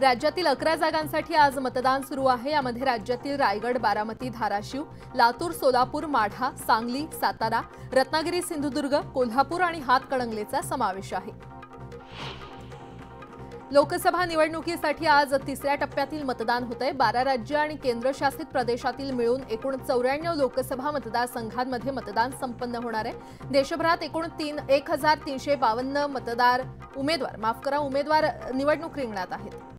राज्यातील अकरा जागांसाठी आज मतदान सुरू आहे. यामध्ये राज्यातील रायगड बारामती धाराशिव लातूर सोलापूर माढा सांगली सातारा रत्नागिरी सिंधुदुर्ग कोल्हापूर आणि हातकणंगलेचा समावेश आहे. लोकसभा निवडणुकीसाठी आज तिसऱ्या टप्प्यातील मतदान होत आहे बारा राज्य आणि केंद्रशासित प्रदेशातील मिळून एकूण चौऱ्याण्णव लोकसभा मतदारसंघांमध्ये मतदान संपन्न होणार आहे. देशभरात एकूण तीन एक हजार तीनशे बावन्न मतदार उमेदवार माफ करा उमेदवार निवडणूक रिंगणात आहेत.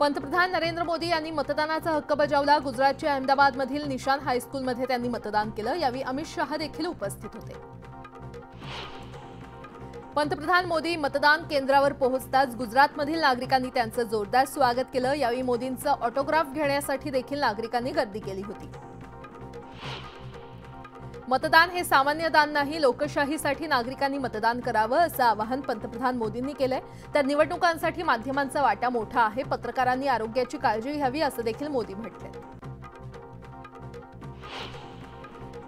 पंतप्रधान नरेंद्र मोदी यांनी मतदानाचा हक्क बजावला. गुजरातच्या अहमदाबादमधील निशान हायस्कूलमध्ये त्यांनी मतदान केलं. यावेळी अमित शहा देखील उपस्थित होते. पंतप्रधान मोदी मतदान केंद्रावर पोहोचताच गुजरातमधील नागरिकांनी त्यांचं जोरदार स्वागत केलं. यावेळी मोदींचं ऑटोग्राफ घेण्यासाठी देखील नागरिकांनी गर्दी केली होती. मतदान हे सामान्य दान नाही लोकशाहीसाठी नागरिकांनी मतदान करावं असं आवाहन पंतप्रधान मोदींनी केलंय. तर निवडणुकांसाठी माध्यमांचा वाटा मोठा आहे पत्रकारांनी आरोग्याची काळजी घ्यावी असं देखील मोदी म्हटले.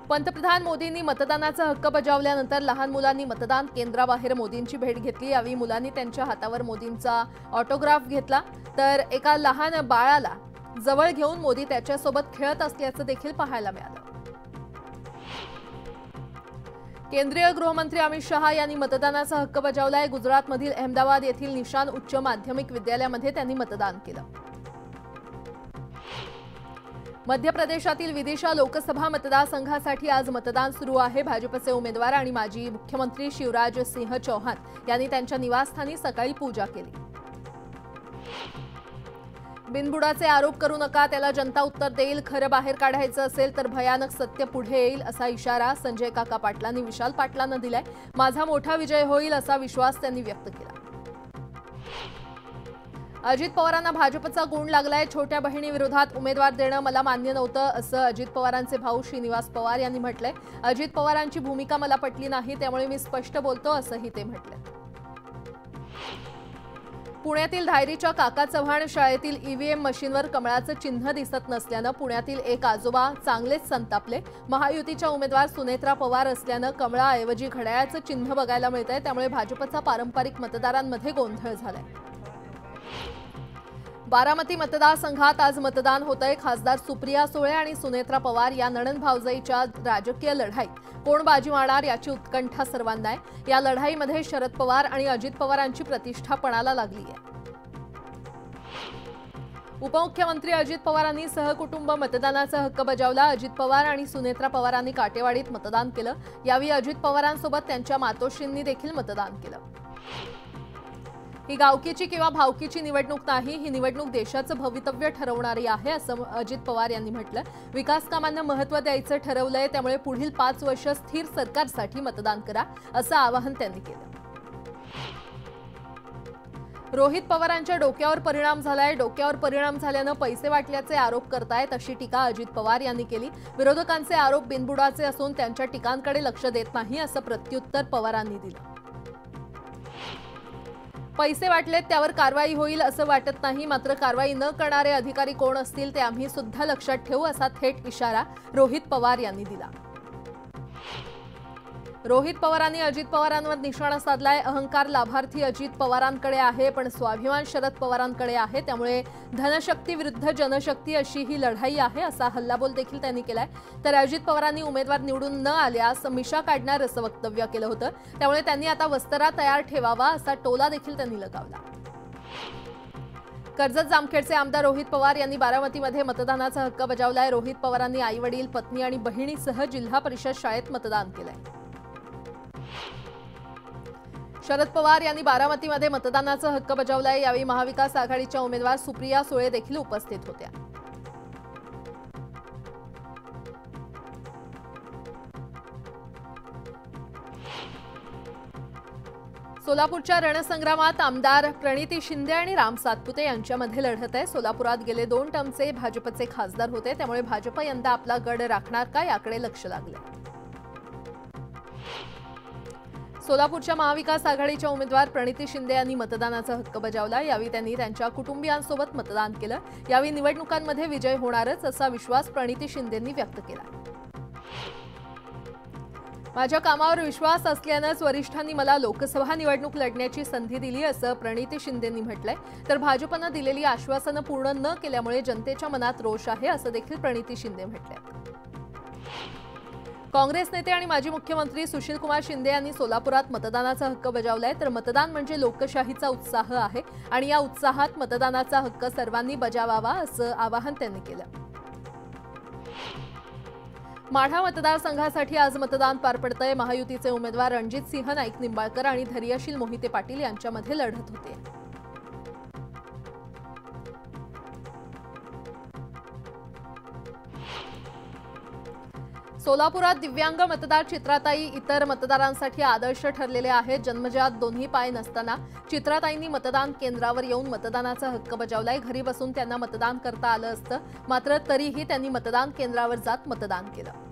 पंतप्रधान मोदींनी मतदानाचा हक्क बजावल्यानंतर लहान मुलांनी मतदान केंद्राबाहेर मोदींची भेट घेतली. यावेळी मुलांनी त्यांच्या हातावर मोदींचा ऑटोग्राफ घेतला. तर एका लहान बाळाला जवळ घेऊन मोदी त्याच्यासोबत खेळत असल्याचं देखील पाहायला मिळालं. केंद्रीय गृहमंत्री अमित शहा यांनी मतदानाचा हक्क बजावलाय. गुजरातमधील अहमदाबाद येथील निशान उच्च माध्यमिक विद्यालयामध्ये त्यांनी मतदान केलं. मध्य प्रदेशातील विदिशा लोकसभा मतदारसंघासाठी आज मतदान सुरू आहे. भाजपचे उमेदवार आणि माजी मुख्यमंत्री शिवराज सिंह चौहान यांनी त्यांच्या निवासस्थानी सकाळी पूजा केली. बिनबुडाचे आरोप करू नका त्याला जनता उत्तर देईल खरं बाहेर काढायचं असेल तर भयानक सत्य पुढे येईल असा इशारा संजय काका पाटलांनी विशाल पाटलांना दिलाय. माझा मोठा विजय होईल असा विश्वास त्यांनी व्यक्त केला. अजित पवारांना भाजपचा गुण लागलाय छोट्या बहिणीविरोधात उमेदवार देणं मला मान्य नव्हतं असं अजित पवारांचे भाऊ श्रीनिवास पवार यांनी म्हटलंय. अजित पवारांची भूमिका मला पटली नाही त्यामुळे मी स्पष्ट बोलतो असंही ते म्हटलंय. पुण्यातील धायरीच्या काका चव्हाण शाळेतील ईव्हीएम मशीनवर कमळाचं चिन्ह दिसत नसल्यानं पुण्यातील एक आजोबा चांगलेच संतापले. महायुतीच्या उमेदवार सुनेत्रा पवार असल्यानं कमळाऐवजी घड्याळाचं चिन्ह बघायला मिळतंय त्यामुळे भाजपचा पारंपरिक मतदारांमध्ये गोंधळ झालाय. बारामती मतदारसंघात आज मतदान होत आहे खासदार सुप्रिया सुळे आणि सुनेत्रा पवार या नणन भावजाईच्या राजकीय लढाईत. कोण बाजी मारणार याची उत्कंठा सर्वांना आहे. या लढाईमध्ये शरद पवार आणि अजित पवारांची प्रतिष्ठा पणाला लागली आहे. उपमुख्यमंत्री अजित पवारांनी सहकुटुंब मतदानाचा हक्क बजावला. अजित पवार आणि सुनेत्रा पवारांनी काटेवाडीत मतदान केलं. यावेळी अजित पवारांसोबत त्यांच्या मातोश्रींनी देखील मतदान केलं. ही गावकीची किंवा भावकीची निवडणूक नाही ही निवडणूक देशाचं भवितव्य ठरवणारी आहे असं अजित पवार यांनी म्हटलं. विकास कामांना महत्त्व द्यायचं ठरवलंय त्यामुळे पुढील पाच वर्ष स्थिर सरकारसाठी मतदान करा असं आवाहन त्यांनी केलं. रोहित पवारांच्या डोक्यावर परिणाम झालाय डोक्यावर परिणाम झाल्यानं पैसे वाटल्याचे आरोप करतायत अशी टीका अजित पवार यांनी केली. विरोधकांचे आरोप बिनबुडाचे असून त्यांच्या टीकांकडे लक्ष देत नाही असं प्रत्युत्तर पवारांनी दिलं. पैसे वाटलेत त्यावर कारवाई होईल असं वाटत नाही. मात्र कारवाई न करणारे अधिकारी कोण असतील ते आम्ही सुद्धा लक्षात ठेवू असा थेट इशारा रोहित पवार यांनी दिला. रोहित पवारांनी अजित पवारांवर निशाणा साधलाय. अहंकार लाभार्थी अजित पवारांकडे आहे पण स्वाभिमान शरद पवारांकडे आहे. त्यामुळे धनशक्ती विरुद्ध जनशक्ती अशी ही लढाई आहे असा हल्लाबोल देखील त्यांनी केलाय. तर अजित पवारांनी उमेदवार निवडून न आल्यास मिशा काढणार असं वक्तव्य केलं होतं. त्यामुळे त्यांनी आता वस्तरा तयार ठेवावा असा टोला देखील त्यांनी लगावला. कर्जत जामखेडचे आमदार रोहित पवार यांनी बारामतीमध्ये मतदानाचा हक्क बजावलाय. रोहित पवारांनी आई वडील पत्नी आणि बहिणीसह जिल्हा परिषद शाळेत मतदान केलंय. शरद पवार यांनी बारामतीमध्ये मतदानाचा हक्क बजावलाय. यावेळी महाविकास आघाडीच्या उमेदवार सुप्रिया सुळे देखील उपस्थित होत्या. सोलापूरच्या रणसंग्रामात आमदार प्रणिती शिंदे आणि राम सातपुते यांच्यामध्ये लढत आहे. सोलापुरात गेले दोन टर्मचे भाजपचे खासदार होते. त्यामुळे भाजप यंदा आपला गड राखणार का याकडे लक्ष लागले सोलापूरच्या महाविकास आघाडीच्या उमेदवार प्रणिती शिंदे यांनी मतदानाचा हक्क बजावला. यावेळी त्यांनी त्यांच्या कुटुंबियांसोबत मतदान केलं. यावेळी निवडणुकांमध्ये विजय होणारच असा विश्वास प्रणिती शिंदेंनी व्यक्त केला. माझ्या कामावर विश्वास असल्यानंच वरिष्ठांनी मला लोकसभा निवडणूक लढण्याची संधी दिली असं प्रणिती शिंदेंनी म्हटलंय. तर भाजपनं दिलेली आश्वासनं पूर्ण न केल्यामुळे जनतेच्या मनात रोष आहे असं देखील प्रणिती शिंदे म्हटलंय काँग्रेस नेते आणि माजी मुख्यमंत्री सुशीलकुमार शिंदे यांनी सोलापुरात मतदानाचा हक्क बजावलाय. तर मतदान म्हणजे लोकशाहीचा उत्साह आहे आणि या उत्साहात मतदानाचा हक्क सर्वांनी बजावावा असं आवाहन त्यांनी केलं. माढा मतदारसंघासाठी आज मतदान पार पडतंय. महायुतीचे उमेदवार रणजित सिंह नाईक निंबाळकर आणि धैर्यशील मोहिते पाटील यांच्यामध्ये लढत होते. सोलापुरात दिव्यांग मतदार चित्राताई इतर मतदारांसाठी आदर्श ठरलेले आहेत. जन्मजात दोन्ही पाय नसताना चित्राताईंनी मतदान केंद्रावर येऊन मतदानाचा हक्क बजावलाय. घरी बसून त्यांना मतदान करता आलं असतं. मात्र तरीही त्यांनी मतदान केंद्रावर जात मतदान केलं.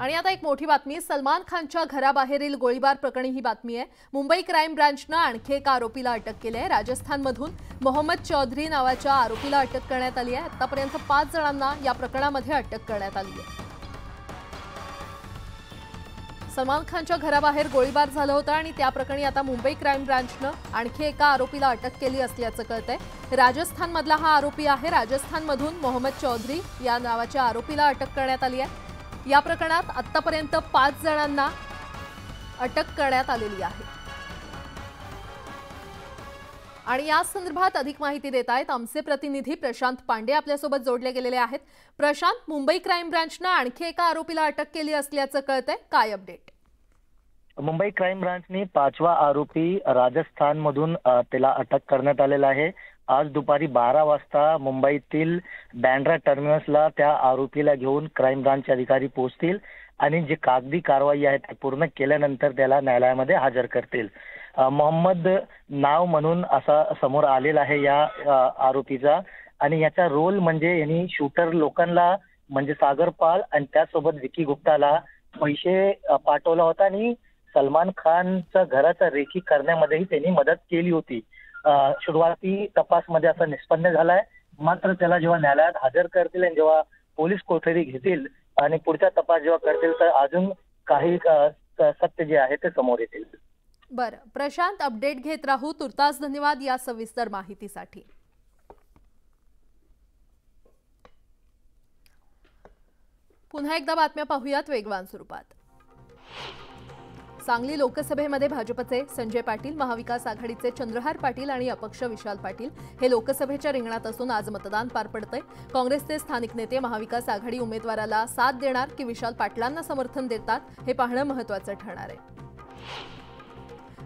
आणि आता एक मोठी बातमी सलमान खानच्या घराबाहेरील गोळीबार प्रकरणी ही बातमी आहे. मुंबई क्राईम ब्रांचनं आणखी एका आरोपीला अटक केली आहे. राजस्थानमधून मोहम्मद चौधरी नावाच्या आरोपीला अटक करण्यात आली आहे. आतापर्यंत पाच जणांना या प्रकरणामध्ये अटक करण्यात आली आहे. सलमान खानच्या घराबाहेर गोळीबार झाला होता आणि त्या प्रकरणी आता मुंबई क्राईम ब्रांचनं आणखी एका आरोपीला अटक केली असल्याचं कळतंय. राजस्थानमधला हा आरोपी आहे. राजस्थानमधून मोहम्मद चौधरी या नावाच्या आरोपीला अटक करण्यात आली आहे. या प्रकरणात आतापर्यंत पाच जणांना अटक करण्यात आलेली आहे. आणि या संदर्भात अधिक माहिती देत आहेत आमचे प्रतिनिधी प्रशांत पांडे आपल्यासोबत जोडले गेलेले आहेत. प्रशांत मुंबई क्राईम ब्रांचनं आणखी एका आरोपीला अटक केली असल्याचं कळतंय. काय अपडेट? मुंबई क्राईम ब्रांचने पाचवा आरोपी राजस्थानमधून त्याला अटक करण्यात आलेला आहे. आज दुपारी बारा वाजता मुंबईतील बँड्रा टर्मिनसला त्या आरोपीला घेऊन क्राईम ब्रांचचे अधिकारी पोहोचतील आणि जी कागदी कारवाई आहे ती पूर्ण केल्यानंतर त्याला न्यायालयामध्ये हजर करतील. मोहम्मद नाव म्हणून असा समोर आलेला आहे या आरोपीचा आणि याचा रोल म्हणजे यांनी शूटर लोकांना म्हणजे सागरपाल आणि त्यासोबत विकी गुप्ताला पैसे पाठवला होता आणि सलमान खानच्या घराचा रेखी करण्यामध्येही त्यांनी मदत केली होती. सुरुवाती तपासमध्ये असं निष्पन्न झालाय. मात्र त्याला जेव्हा न्यायालयात हजर करतील आणि जेव्हा पोलीस कोठडी घेतील आणि पुढचा तपास जेव्हा करतील तर अजून काही सत्य जे आहे ते समोर येतील. बरं. प्रशांत अपडेट घेत राहू. तुर्तास धन्यवाद या सविस्तर माहितीसाठी. पुन्हा एकदा बातम्या पाहूयात वेगवान स्वरूपात. सांगली लोकसभेमध्ये भाजपचे संजय पाटील महाविकास आघाडीचे चंद्रहार पाटील आणि अपक्ष विशाल पाटील हे लोकसभेच्या रिंगणात असून आज मतदान पार पडतंय. काँग्रेसचे स्थानिक नेते महाविकास आघाडी उमेदवाराला साथ देणार की विशाल पाटलांना समर्थन देतात हे पाहणं महत्वाचं ठरणार आहे.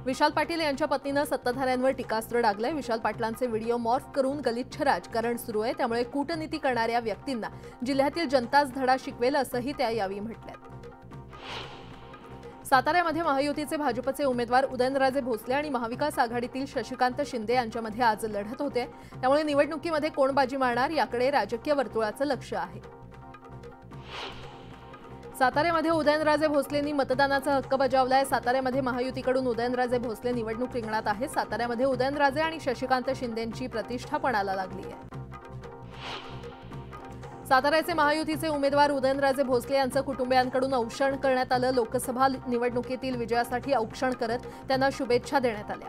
विशाल पाटील यांच्या पत्नीनं सत्ताधाऱ्यांवर टीकास्त्र डागलंय. विशाल पाटलांचे व्हिडिओ मॉर्फ करून गलिच्छ राजकारण सुरू आहे. त्यामुळे कूटनीती करणाऱ्या व्यक्तींना जिल्ह्यातील जनताच धडा शिकवेल असंही त्या यावेळी म्हटल्यात. साताऱ्यामध्ये महायुतीचे भाजपचे उमेदवार उदयनराजे भोसले आणि महाविकास आघाडीतील शशिकांत शिंदे यांच्यामध्ये आज लढत होते. त्यामुळे निवडणुकीमध्ये कोण बाजी मारणार याकडे राजकीय वर्तुळाचं लक्ष आहे. साताऱ्यामध्ये उदयनराजे भोसलेंनी मतदानाचा हक्क बजावलाय. साताऱ्यामध्ये महायुतीकडून उदयनराजे भोसले निवडणूक रिंगणात आहेत. साताऱ्यामध्ये उदयनराजे आणि शशिकांत शिंदेंची प्रतिष्ठा पणाला लागली आहे साताऱ्याचे महायुतीचे उमेदवार उदयनराजे भोसले यांचं कुटुंबियांकडून औक्षण करण्यात आलं. लोकसभा निवडणुकीतील विजयासाठी औक्षण करत त्यांना शुभेच्छा देण्यात आल्या.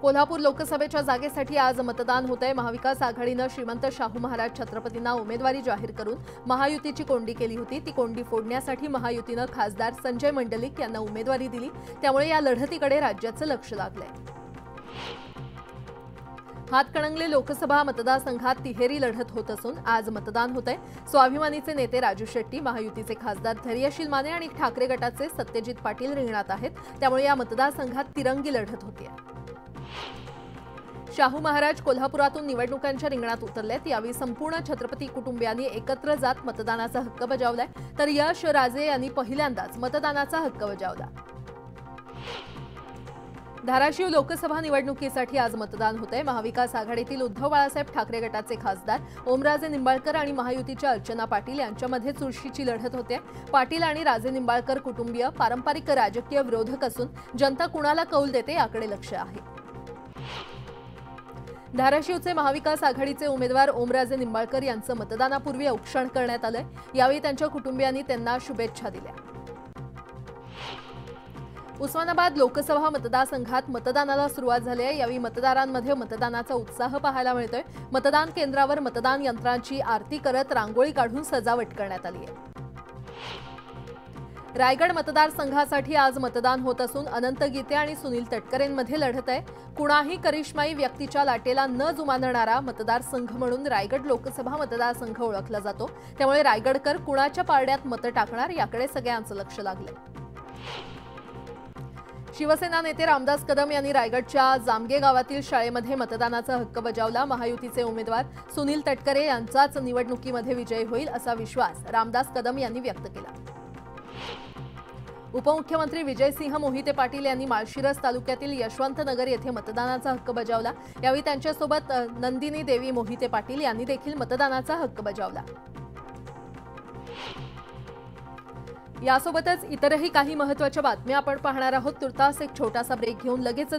कोल्हापूर लोकसभेच्या जागेसाठी आज मतदान होत आहे महाविकास आघाडीनं श्रीमंत शाहू महाराज छत्रपतींना उमेदवारी जाहीर करून महायुतीची कोंडी केली होती. ती कोंडी फोडण्यासाठी महायुतीनं खासदार संजय मंडलिक यांना उमेदवारी दिली. त्यामुळे या लढतीकडे राज्याचं लक्ष लागलंय. हातकणंगले लोकसभा मतदारसंघात तिहेरी लढत होत असून आज मतदान होत आहे स्वाभिमानीचे नेते राजू शेट्टी महायुतीचे खासदार धैर्यशील माने आणि ठाकरे गटाचे सत्यजित पाटील रिंगणात आहेत. त्यामुळे या मतदारसंघात तिरंगी लढत होती. शाहू महाराज कोल्हापुरातून निवडणुकांच्या रिंगणात उतरलेत. यावेळी संपूर्ण छत्रपती कुटुंबियांनी एकत्र जात मतदानाचा हक्क बजावलाय. तर यश राजे यांनी पहिल्यांदाच मतदानाचा हक्क बजावला. धाराशिव लोकसभा निवडणुकीसाठी आज मतदान होत आहे महाविकास आघाडीतील उद्धव बाळासाहेब ठाकरे गटाचे खासदार ओमराजे निंबाळकर आणि महायुतीच्या अर्चना पाटील यांच्यामध्ये चुरशीची लढत होते. पाटील आणि राजे निंबाळकर कुटुंबीय पारंपरिक राजकीय विरोधक असून जनता कुणाला कौल देते याकडे लक्ष आहे. धाराशिवचे महाविकास आघाडीचे उमेदवार ओमराजे निंबाळकर यांचं मतदानापूर्वी औक्षण करण्यात आलंय. यावेळी त्यांच्या कुटुंबियांनी त्यांना शुभेच्छा दिल्या. उस्मानाबाद लोकसभा मतदारसंघात मतदानाला सुरुवात झाली आहे. यावेळी मतदारांमध्ये मतदानाचा उत्साह पाहायला मिळतोय. मतदान केंद्रावर मतदान यंत्रांची आरती करत रांगोळी काढून सजावट करण्यात आली आहे. रायगड मतदारसंघासाठी आज मतदान होत असून अनंत गीते आणि सुनील तटकरेंमध्ये लढत आहे. कुणाही करिश्माई व्यक्तीच्या लाटेला न जुमानणारा मतदारसंघ म्हणून रायगड लोकसभा मतदारसंघ ओळखला जातो. त्यामुळे रायगडकर कुणाच्या पारड्यात मतं टाकणार याकडे सगळ्यांचं लक्ष लागलंय. शिवसेना नेते रामदास कदम यांनी रायगडच्या जामगे गावातील शाळेमध्ये मतदानाचा हक्क बजावला. महायुतीचे उमेदवार सुनील तटकरे यांचाच निवडणुकीमध्ये विजय होईल असा विश्वास रामदास कदम यांनी व्यक्त केला. उपमुख्यमंत्री विजयसिंह मोहिते पाटील यांनी माळशिरस तालुक्यातील यशवंतनगर येथे मतदानाचा हक्क बजावला. यावेळी त्यांच्यासोबत नंदिनी देवी मोहिते पाटील यांनी देखील मतदानाचा हक्क बजावला. यासोबतच इतरही काही महत्त्वाच्या बातम्या आपण पाहणार आहोत. तुर्तास एक छोटासा ब्रेक घेऊन लगेच